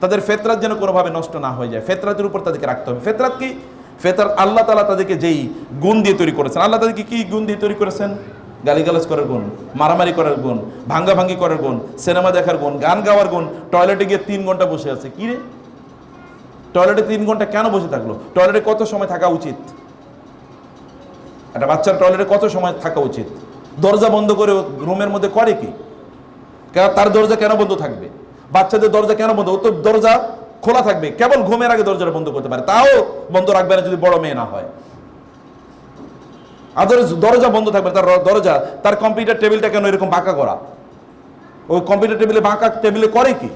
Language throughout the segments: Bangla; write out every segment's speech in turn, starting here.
তাদের ফেতরাত যেন কোনোভাবে নষ্ট না হয়ে যায়। ফেতরাতের উপর তাদেরকে রাখতে হবে। ফেতরাত কি? ফেতরাত আল্লাহ তালা তাদেরকে যেই গুণ দিয়ে তৈরি করেছেন। আল্লাহ তাদেরকে কি গুণ দিয়ে তৈরি করেছেন? গালিগালাজ করার গুণ, মারামারি করার গুণ, ভাঙ্গাভাঙ্গি করার গুণ, সিনেমা দেখার গুণ, গান গাওয়ার গুণ, টয়লেটে গিয়ে তিন ঘণ্টা বসে আছে। কি রে? টয়লেটে তিন ঘণ্টা কেন বসে থাকল? টয়লেটে কত সময় থাকা উচিত? একটা বাচ্চার টয়লেটে কত সময় থাকা উচিত? দরজা বন্ধ করে রুমের মধ্যে করে কি? তার দরজা কেন বন্ধ থাকবে? বাচ্চাদের দরজা কেন বন্ধ? ও তো দরজা খোলা থাকবে। কেবল ঘুমের আগে দরজাটা বন্ধ করতে পারে। তাও বন্ধ রাখবে না যদি বড় মেয়ে না হয়। আদর দরজা বন্ধ থাকবে, তার দরজা, তার কম্পিউটার টেবিলটা কেন এরকম বাঁকা করা? ও কম্পিউটার টেবিলে বাঁকা টেবিলে করে কি?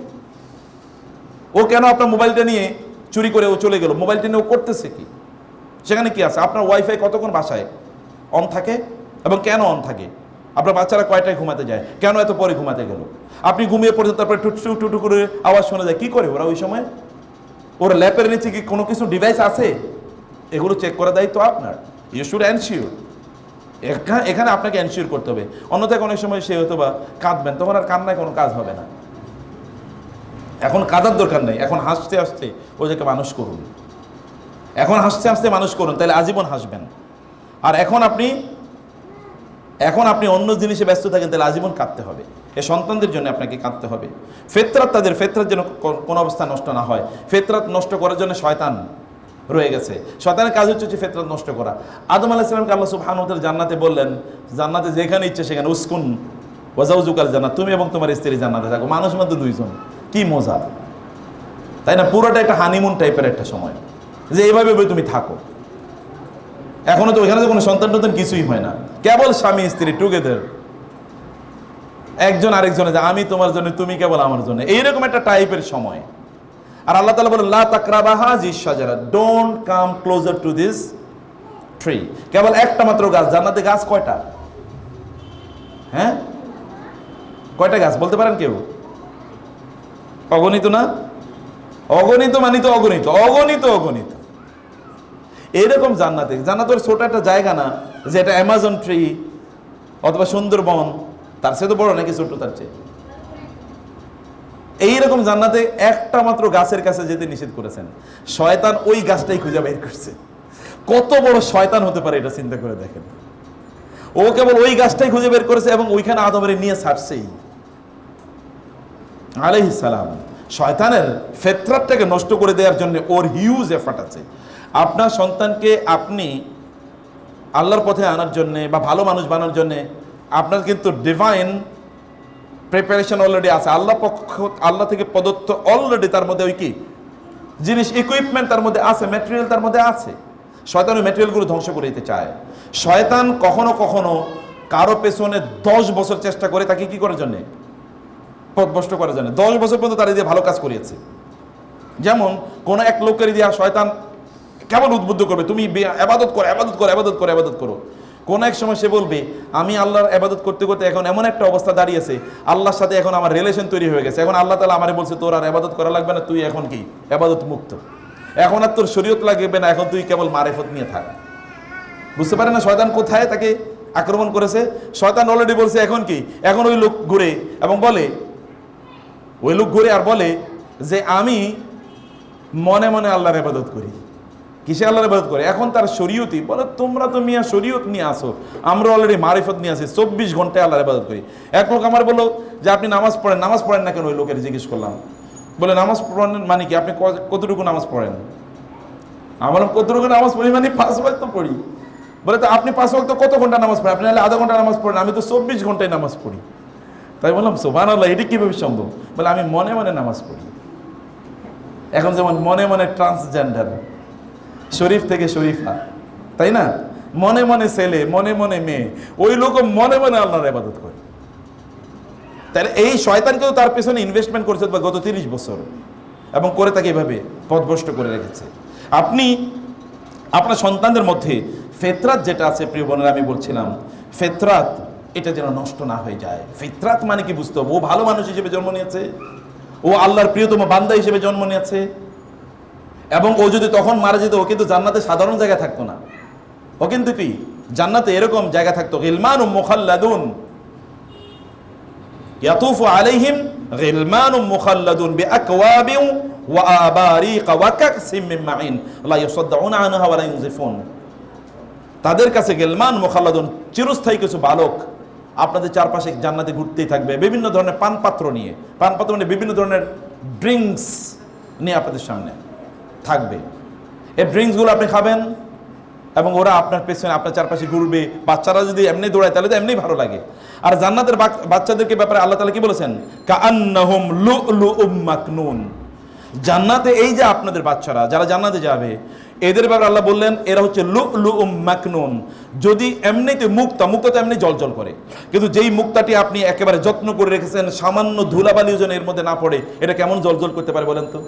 ও কেন আপনার মোবাইলটা নিয়ে চুরি করে ও চলে গেল? মোবাইলটা নিয়ে ও করতেছে কি? সেখানে কি আছে? আপনার ওয়াইফাই কতক্ষণ বাসায়? অন থাকে? এবং কেন অন থাকে? আপনার বাচ্চারা কয়টায় ঘুমাতে যায়? কেন এত পরে ঘুমাতে গেল? আপনি ঘুমিয়ে পড়েছেন, তারপরে টুটু টুটু করে আওয়াজ শোনা যায়। কি করে ওরা ওই সময়? ওর ল্যাপের নিচে কি কোনো কিছু ডিভাইস আছে? এগুলো চেক করার দায়িত্ব আপনার। ইউ শুড এনশিওর এখানে আপনাকে এনশিওর করতে হবে। অন্যথায় অনেক সময় সে হয়তো বা কাঁদবেন। তখন আর কান্নায় কোনো কাজ হবে না। এখন কাঁদার দরকার নেই। এখন হাসতে হাসতে ওদেরকে মানুষ করুন। এখন হাসতে হাসতে মানুষ করুন। তাহলে আজীবন হাসবেন। আর এখন আপনি এখন আপনি অন্য জিনিসে ব্যস্ত থাকেন, তাহলে আজীবন কাঁদতে হবে। এ সন্তানদের জন্য আপনাকে কাঁদতে হবে। ফেতরাত তাদের ফেতরাত যেন কোনো অবস্থা নষ্ট না হয়। ফেতরাত নষ্ট করার জন্য শয়তান রয়ে গেছে। শয়তানের কাজ হচ্ছে ফেতরাত নষ্ট করা। আদম আলাহিসামকে আল্লাহ সুবহানুতার জান্নাতে বললেন, জান্নাতে যেখানে ইচ্ছে সেখানে, উস্কুন ওয়াজাউজুকাল জান্নাত। তুমি এবং তোমার স্ত্রী জান্নাতে থাকো। মানুষ মধ্যে দুইজন। কি মজা। তাই না? পুরোটা একটা হানিমুন টাইপের একটা সময়। যে এইভাবে তুমি থাকো। এখনও তো ওইখানে তো কোনো সন্তান টন্তান কিছুই হয় না। কেবল স্বামী, স্ত্রী টুগেদার একজন আরেকজনে যে, আমি তোমার জন্য, তুমি কেবল আমার জন্য। এইরকম একটা টাইপের সময়। আর আল্লাহ তালা বলেন, লা তাকরাবাহা Shajara don't come closer to this tree কেবল একটা মাত্র গাছ, জান্নাতে গাছ কয়টা? হ্যাঁ? কয়টা গাছ, বলতে পারেন কেউ? অগণিত না? অগণিত মানে তো অগণিত অগণিত অগণিত। এইরকম জান্নাতে। জান্নাত ওর ছোট একটা জায়গা না, যে এটা অ্যামাজন ট্রি অথবা সুন্দরবন, তার চেয়ে তো বড় নাকি ছোট তার চেয়ে? এইরকম জান্নাতে একটা মাত্র গাছের কাছে যেতে নিষেধ করেছেন। শয়তান ওই গাছটাই খুঁজে বের করছে। কত বড় শয়তান হতে পারে এটা চিন্তা করে দেখেন। ও কেবল ওই গাছটাই খুঁজে বের করেছে এবং ওইখানে আদমের নিয়ে ছাড়ছেই। আলাইহিস সালাম। শয়তানের ফেতরাতটাকে নষ্ট করে দেওয়ার জন্য ওর হিউজ এফার্ট আছে। আপনার সন্তানকে আপনি আল্লাহর পথে আনার জন্যে বা ভালো মানুষ বানানোর জন্যে আপনার কিন্তু ডিভাইন প্রিপারেশন অলরেডি আছে। আল্লাহ পক্ষ, আল্লাহ থেকে প্রদত্ত অলরেডি তার মধ্যে ওই কি? জিনিস ইকুইপমেন্ট তার মধ্যে আছে ম্যাটেরিয়াল তার মধ্যে আছে। শয়তান ওই ম্যাটেরিয়ালগুলো ধ্বংস করে দিতে চায়। শয়তান কখনো কখনো কারও পেছনে দশ বছর চেষ্টা করে তাকে কি করার জন্যে? পথভ্রষ্ট করার জন্য। দশ বছর পর্যন্ত তারা দিয়ে ভালো কাজ করিয়েছে। যেমন কোন এক লোকের দিয়া শয়তান কেমন উদ্বুদ্ধ করবে? তুমি আবাদত করো আবাদত করো আবাদত করো আবাদত করো। কোন এক সময় সে বলবে, আমি আল্লাহর আবাদত করতে করতে এখন এমন একটা অবস্থা দাঁড়িয়েছে আল্লাহর সাথে এখন আমার রিলেশন তৈরি হয়ে গেছে। এখন আল্লাহ তালা আমারে বলছে, তোর আর আবাদত করা লাগবে না, তুই এখন কি? আবাদত মুক্ত। এখন আর তোর শরীয়ত লাগবে না, এখন তুই কেবল মারেফত নিয়ে থাক। বুঝতে পারে না শয়তান কোথায় তাকে আক্রমণ করেছে? শয়তান অলরেডি বলছে, এখন কি? এখন ওই লোক ঘুরে। এবং বলে, ওই লোক ঘুরে আর বলে যে, আমি মনে মনে আল্লাহর ইবাদত করি। কিসে আল্লাহর ইবাদত করে? এখন তার শরীয়তি বলে, তোমরা তো মিয়া শরীয়ত নিয়ে আসো। আমরা অলরেডি মারিফত নিয়ে আসি, চব্বিশ ঘন্টায় আল্লাহর ইবাদত করি। এক লোক আমার বলল, যে আপনি নামাজ পড়েন নামাজ পড়েন না কেন? ওই লোকের জিজ্ঞেস করলাম। বলে, নামাজ পড়েন মানে কি? আপনি কতটুকু নামাজ পড়েন? আমার কতটুকু নামাজ পড়ি মানে পাঁচ ওয়াক্ত তো পড়ি। বলে, তো আপনি পাঁচ ওয়াক্ত কত ঘণ্টা নামাজ পড়েন? আপনি আধা ঘণ্টা নামাজ পড়েন, আমি তো চব্বিশ ঘন্টায় নামাজ পড়ি। তাই বললাম সোভান আল্লাহ এটি কীভাবে সম্ভব? বলে, আমি মনে মনে নামাজ পড়ি। এখন যেমন মনে মনে ট্রান্সজেন্ডার শরীফ থেকে শরীফা, তাই না? মনে মনে ছেলে, মনে মনে মেয়ে, ওই লোক মনে মনে আল্লাহর ইবাদত করে। তাহলে এই শয়তান কিন্তু তার পেছনে ইনভেস্টমেন্ট করেছে বা গত তিরিশ বছর, এবং করে তাকে এভাবে পথভ্রষ্ট করে রেখেছে। আপনি, আপনার সন্তানদের মধ্যে ফেতরাত যেটা আছে, প্রিয় বোনেরা, আমি বলছিলাম, ফেতরাত এটা যেন নষ্ট না হয়ে যায়। ফেতরাত মানে কি বুঝতে হবে? ও ভালো মানুষ হিসেবে জন্ম নিয়েছে, ও আল্লাহর প্রিয়তম বান্দা হিসেবে জন্ম নিয়েছে এবং ও যদি তখন মারা যেত, ও কিন্তু জান্নাতে সাধারণ জায়গা থাকতো না। ও কিন্তু কি? জান্নাতে এরকম জায়গা থাকতো। গিলমান মুখাল্লাদুন। ইয়াতুফু আলাইহিম গিলমান মুখাল্লাদুন বিআকওয়াবিন ওয়া আবারিকা ওয়া কাকসিম মিন মাইন লা ইয়াসাদদাউনা আনহা ওয়া লা ইউনজিফুন। তাদের কাছে গেলমান মোখাল্লাদুন চিরস্থায়ী কিছু বালক আপনাদের চারপাশে জান্নাতে ঘুরতেই থাকবে। বিভিন্ন ধরনের পানপাত্র নিয়ে। পানপাত্র মানে বিভিন্ন ধরনের ড্রিঙ্কস নিয়ে আপনাদের সামনে। থাকবে। এই ড্রিঙ্কসগুলো আপনি খাবেন এবং ওরা আপনার পেছনে, আপনার চারপাশে ঘুরবে। বাচ্চারা যদি এমনি দৌড়ায়, তাহলে তো এমনি ভালো লাগে। আর জান্নাতের বাচ্চাদেরকে ব্যাপারে আল্লাহ তালা কি বলেছেন? কান্নাহুম লু লু মাকনুন। জান্নাতে এই যে আপনাদের বাচ্চারা, যারা জান্নাতে যাবে, এদের ব্যাপারে আল্লাহ বললেন, এরা হচ্ছে লু লু মাকনুন। যদি এমনিতে মুক্তা মুক্তা তো এমনি জল জল করে। কিন্তু যেই মুক্তাটি আপনি একেবারে যত্ন করে রেখেছেন, সামান্য ধুলাবালিও যেন এর মধ্যে না পড়ে, এটা কেমন জল জল করতে পারে বলেন তো?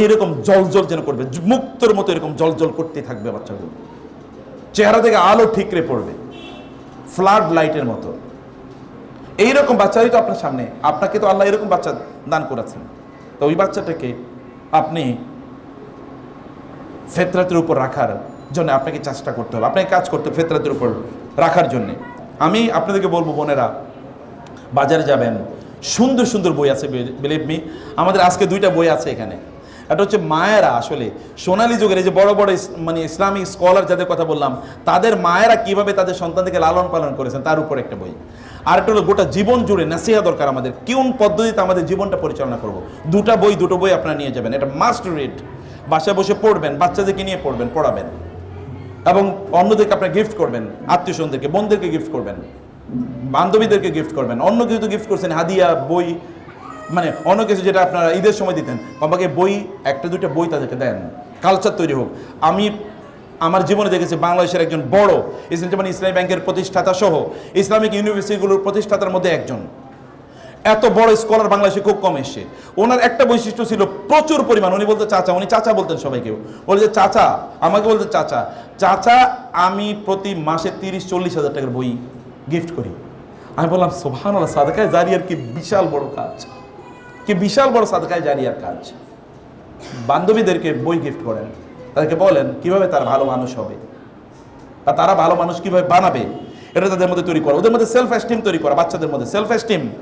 এইরকম জল জল যেন করবে মুক্তর মতো এরকম জল জল করতেই থাকবে বাচ্চাগুলো। চেহারা থেকে আলো ঠিকরে পড়বে ফ্লাড লাইটের মতো। এইরকম বাচ্চাই তো আপনার সামনে, আপনাকে তো আল্লাহ এরকম বাচ্চা দান করেছেন। তো ওই বাচ্চাটাকে আপনি ফেতরাতের উপর রাখার জন্য আপনাকে চেষ্টা করতে হবে। আপনাকে কাজ করতে হবে ফেতরাতের উপর রাখার জন্য। আমি আপনাদেরকে বলব, বোনেরা, বাজারে যাবেন, সুন্দর সুন্দর বই আছে বিলিভ মি আমাদের আজকে দুইটা বই আছে এখানে। একটা হচ্ছে মায়েরা আসলে। সোনালী যুগের এই যে বড় বড় মানে ইসলামিক স্কলার যাদের কথা বললাম, তাদের মায়েরা কীভাবে তাদের সন্তানদেরকে লালন পালন করেছেন তার উপর একটা বই। আর একটা হলো গোটা জীবন জুড়ে নাসিহা দরকার আমাদের। কোন পদ্ধতিতে আমাদের জীবনটা পরিচালনা করব? দুটা বই, দুটো বই আপনারা নিয়ে যাবেন। এটা মাস্ট রিড বাসায় বসে পড়বেন, বাচ্চাদেরকে নিয়ে পড়বেন, পড়াবেন। এবং অন্যদেরকে আপনার গিফট করবেন আত্মীয় স্বজনদেরকে বোনদেরকে গিফট করবেন, বান্ধবীদেরকে গিফট করবেন, অন্য কিছু তো গিফট করছেন, হাদিয়া, বই মানে অন্য কিছু যেটা আপনারা ঈদের সময় দিতেন, বাবাকে বই, একটা দুইটা বই তাদেরকে দেন কালচার তৈরি হোক। আমি আমার জীবনে দেখেছি বাংলাদেশের একজন বড় ইসলাম যেমন ইসলামী ব্যাংকের প্রতিষ্ঠাতা সহ ইসলামিক ইউনিভার্সিটিগুলোর প্রতিষ্ঠাতার মধ্যে একজন। এত বড় স্কলার বাংলাদেশে খুব কম এসে ওনার একটা বৈশিষ্ট্য ছিল প্রচুর পরিমাণ, উনি বলতে চাচা, উনি চাচা বলতেন সবাইকে। বলে যে, চাচা, আমাকে বলতে চাচা চাচা, আমি প্রতি মাসে তিরিশ, চল্লিশ হাজার টাকার বই গিফট করি। আমি বললাম সোভান সাদকায় জারিয়ার কি বিশাল বড় কাজ। কি বিশাল বড় সাদকায় জারিয়ার কাজ। বান্ধবীদেরকে বই গিফট করেন। তাদেরকে বলেন, কীভাবে তারা ভালো মানুষ হবে? বা তারা ভালো মানুষ কীভাবে বানাবে? এটা তাদের মধ্যে তৈরি করা। ওদের মধ্যে সেলফ এস্টিম তৈরি করা, বাচ্চাদের মধ্যে সেলফ এস্টিম